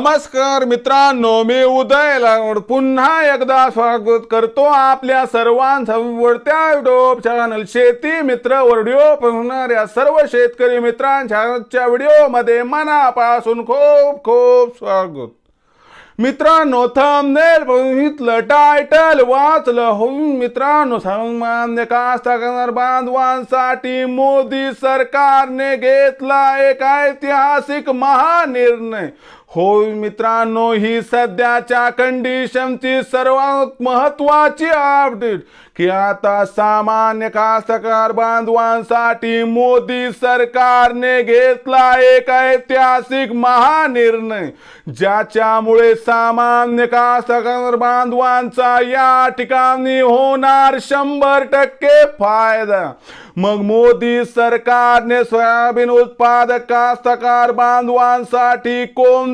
नमस्कार मित्रांनो मी उदय पुन्हा एकदा स्वागत करतो आपल्या सर्वांसवडत्या युट्यूब चॅनल शेती मित्र व्हिडिओ पाहणाऱ्या सर्व शेतकरी मित्रांच्या आजच्या व्हिडिओमध्ये मनापासून खूप खूप स्वागत. मित्रांनो थंबनेल बघितलं टायटल वाचलं. हो मित्रांनो सामान्य कास्तकार बांधवांसाठी मोदी सरकारने घेतला एक ऐतिहासिक महानिर्णय. होय मित्रांनो ही सध्याच्या कंडिशनची सर्वात महत्वाची अपडेट की आता सामान्य कास्तकार बांधवांसाठी मोदी सरकारने घेतला एक ऐतिहासिक महानिर्णय ज्याच्यामुळे सामान्य कास्तकार बांधवांचा या ठिकाणी होणार शंभर टक्के फायदा. मग मोदी सरकारने सोयाबीन उत्पादक कास्तकार बांधवांसाठी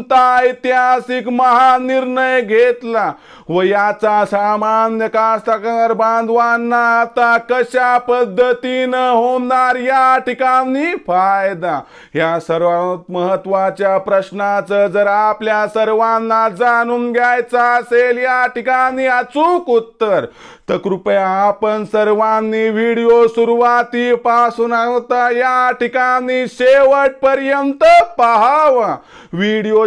कोणता ऐतिहासिक महानिर्णय घेतला. व याचा सामान्य कास्तकार बांधवांना आता कशा पद्धतीनं होणार या ठिकाणी फायदा? या सर्वात महत्त्वाच्या प्रश्नाचं जर आपल्या सर्वांना जाणून घ्यायचं असेल या ठिकाणी अचूक उत्तर. तर कृपया आपण सर्वांनी व्हिडिओ सुरुवातीपासून होता या ठिकाणी शेवटपर्यंत पहावा. व्हिडिओ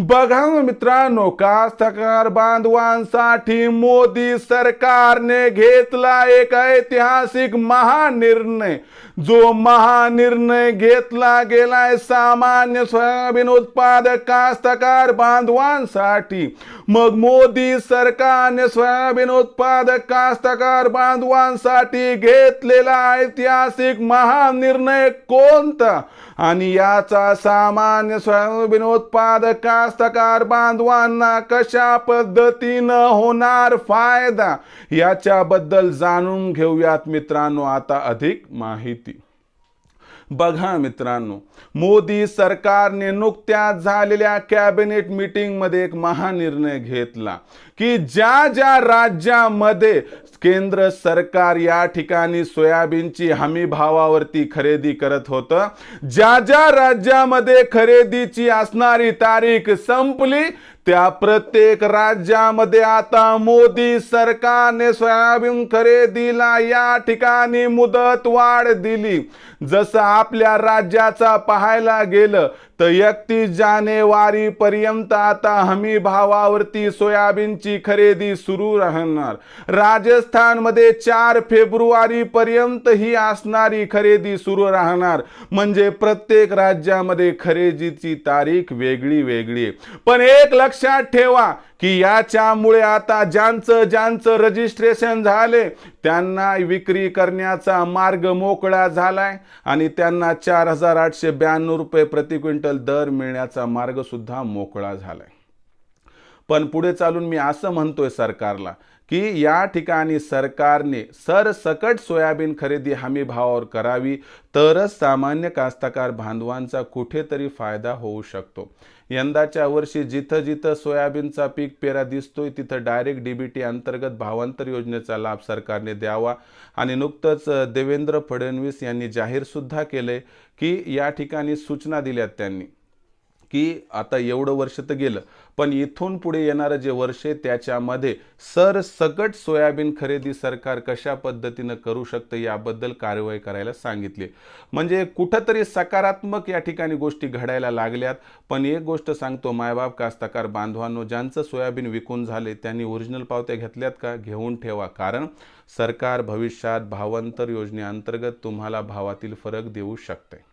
बघा हो मित्रांनो कास्तकार बांधवांसाठी मोदी सरकारने घेतला एक ऐतिहासिक महानिर्णय. जो महानिर्णय घेतला गेलाय सामान्य सोयाबीन उत्पादक कास्तकार बांधवांसाठी. मग मोदी सरकारने सोयाबीन उत्पादक कास्तकार बांधवांसाठी घेतलेला ऐतिहासिक महानिर्णय कोणता? आणि याचा सामान्य सोयाबीन उत्पादक कास्तकार बांधवांना कशा पद्धतीनं होणार फायदा याच्याबद्दल जाणून घेऊयात मित्रांनो. आता अधिक माहिती. बघा मित्रांनो मोदी सरकारने नुकत्याच झालेल्या कॅबिनेट मीटिंगमध्ये एक महानिर्णय घेतला की ज्या ज्या राज्यामध्ये केंद्र सरकार या ठिकाणी सोयाबीनची हमी भावावरती खरेदी करत होतं. ज्या ज्या राज्यामध्ये खरेदीची असणारी तारीख संपली त्या प्रत्येक राज्यामध्ये आता मोदी सरकारने सोयाबीन खरेदीला या ठिकाणी मुदत वाढ दिली. जसं आपल्या राज्याचा पाहायला गेलं तर एकतीस जानेवारी पर्यंत आता हमी भावावरती सोयाबीनची खरेदी सुरू राहणार. राजस्थानमध्ये चार फेब्रुवारी पर्यंत ही असणारी खरेदी सुरू राहणार. म्हणजे प्रत्येक राज्यामध्ये खरेदीची तारीख वेगळी वेगळी पण एक लक्ष लक्षात ठेवा की याच्यामुळे आता ज्यांचं ज्यांचं रजिस्ट्रेशन झाले त्यांना विक्री करण्याचा मार्ग मोकळा झालाय आणि त्यांना चार हजार आठशे ब्याण्णव रुपये प्रति क्विंटल दर मिळण्याचा मार्ग सुद्धा मोकळा झालाय. पण पुढे चालून मी असं म्हणतोय सरकारला की या ठिकाणी सरकारने सरसकट सोयाबीन खरेदी हमी भावावर करावी तरच सामान्य कास्तकार बांधवांचा कुठेतरी फायदा होऊ शकतो. यंदाच्या वर्षी जिथं जिथं सोयाबीनचा पीक पेरा दिसतोय तिथं डायरेक्ट डीबीटी अंतर्गत भावांतर योजनेचा लाभ सरकारने द्यावा. आणि नुकतंच देवेंद्र फडणवीस यांनी जाहीरसुद्धा केलंय की या ठिकाणी सूचना दिल्यात त्यांनी. की आता एवढं वर्ष तर गेलं पण इथून पुढे येणारं जे वर्ष आहे त्याच्यामध्ये सरसकट सोयाबीन खरेदी सरकार कशा पद्धतीनं करू शकतं याबद्दल कारवाई करायला सांगितली म्हणजे कुठंतरी सकारात्मक या ठिकाणी गोष्टी घडायला लागल्यात पण एक गोष्ट सांगतो मायबाप कास्तकार बांधवांनो ज्यांचं सोयाबीन विकून झाले त्यांनी ओरिजिनल पावत्या घेतल्यात का? घेऊन ठेवा. कारण सरकार भविष्यात भावांतर योजनेअंतर्गत तुम्हाला भावातील फरक देऊ शकते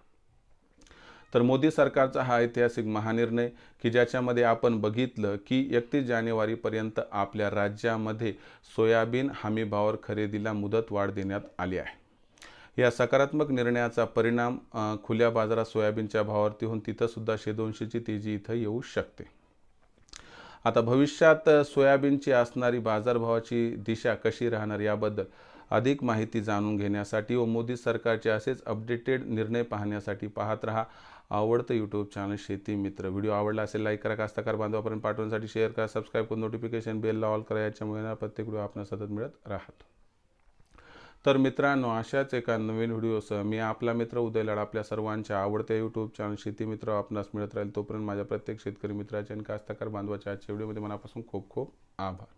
तर मोदी सरकारचा हा ऐतिहासिक महानिर्णय की ज्याच्यामध्ये आपण बघितलं की एकतीस जानेवारीपर्यंत आपल्या राज्यामध्ये सोयाबीन हमीभावावर खरेदीला मुदत वाढ देण्यात आली आहे. या सकारात्मक निर्णयाचा परिणाम खुल्या बाजारात सोयाबीनच्या भावावरती होऊन तिथंसुद्धा शे दोनशेची तेजी इथं येऊ शकते. आता भविष्यात सोयाबीनची असणारी बाजारभावाची दिशा कशी राहणार याबद्दल अधिक माहिती जाणून घेण्यासाठी व मोदी सरकारचे असेच अपडेटेड निर्णय पाहण्यासाठी पाहत रहा. आवडतं यूट्यूब चॅनल शेती मित्र. व्हिडिओ आवडला असेल लाईक करा. कास्तकार बांधवापर्यंत पाठवण्यासाठी शेअर करा. सबस्क्राईब करून नोटिफिकेशन बेलला ऑल करा. याच्यामुळे ना प्रत्येक व्हिडिओ आपण सतत मिळत राहतो. तर मित्रांनो अशाच एका नवीन व्हिडिओसह मी आपला मित्र उदय लाड आपल्या सर्वांच्या आवडत्या यूट्यूब चॅनल शेती मित्र आपणास मिळत राहील. तोपर्यंत माझ्या प्रत्येक शेतकरी मित्राच्या आणि कास्तकार बांधवाच्या आजच्या व्हिडिओमध्ये मनापासून खूप खूप आभार.